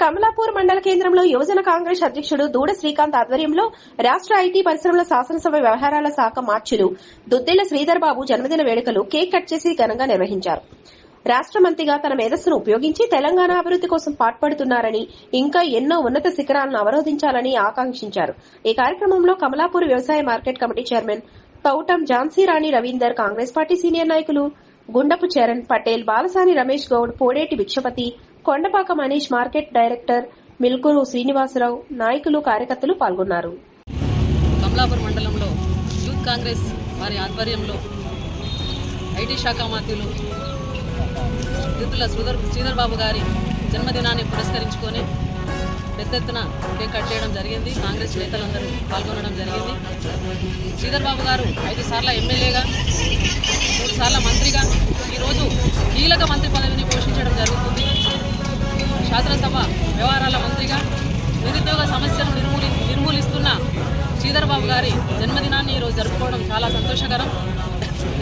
కమలాపూర్ మండల కేంద్రంలో యువజన కాంగ్రెస్ అధ్యక్షుడు దూడ శ్రీకాంత్ ఆధ్వర్యంలో రాష్ట్ర ఐటీ పరిశ్రమల శాసనసభ వ్యవహారాల శాఖ మార్చులు. దుద్దిళ్ళ శ్రీధర్ బాబు జన్మదిన వేడుకలు కేక్ కట్ చేసి ఘనంగా నిర్వహించారు. రాష్ట్ర మంత్రిగా తన మేధస్సును ఉపయోగించి తెలంగాణ అభివృద్ధి కోసం పాటుపడుతున్నారని ఇంకా ఎన్నో ఉన్నత శిఖరాలను అవరోధించాలని ఆకాంక్షించారు. ఈ కార్యక్రమంలో కమలాపూర్ వ్యవసాయ market committee chairman Poutam Jhansi Rani Ravinder Congress party senior నాయకులు గుండపు చరణ్ పటేల్ బాలసాని రమేష్ గౌడ్ పోడేటి విక్షపతి కొండపాక మనీష్ మార్కెట్ డైరెక్టర్ మిల్కూరు శ్రీనివాసరావు నాయకులు కార్యకర్తలు పాల్గొన్నారు. కమలాపురం మండలంలో యూత్ కాంగ్రెస్ వారి ఆధ్వర్యంలో ఐటీ శాఖ మంత్రులు దిద్దుల శ్రీధర్ శ్రీధర్ బాబు గారి జన్మదినాన్ని పురస్కరించుకొని పెద్ద ఎత్తున కేక్ కట్ చేయడం జరిగింది. కాంగ్రెస్ నేతలందరూ పాల్గొనడం జరిగింది. శ్రీధర్ బాబు గారు ఐదు సార్ల ఎమ్మెల్యేగా మూడు సార్ల మంత్రిగా ఈరోజు కీలక మంత్రి పదవిని పోషించడం జరుగుతుంది. శాసనసభ వ్యవహారాల మంత్రిగా నిరుద్యోగ సమస్యను నిర్మూలి నిర్మూలిస్తున్న శ్రీధర్ బాబు గారి జన్మదినాన్ని ఈరోజు జరుపుకోవడం చాలా సంతోషకరం.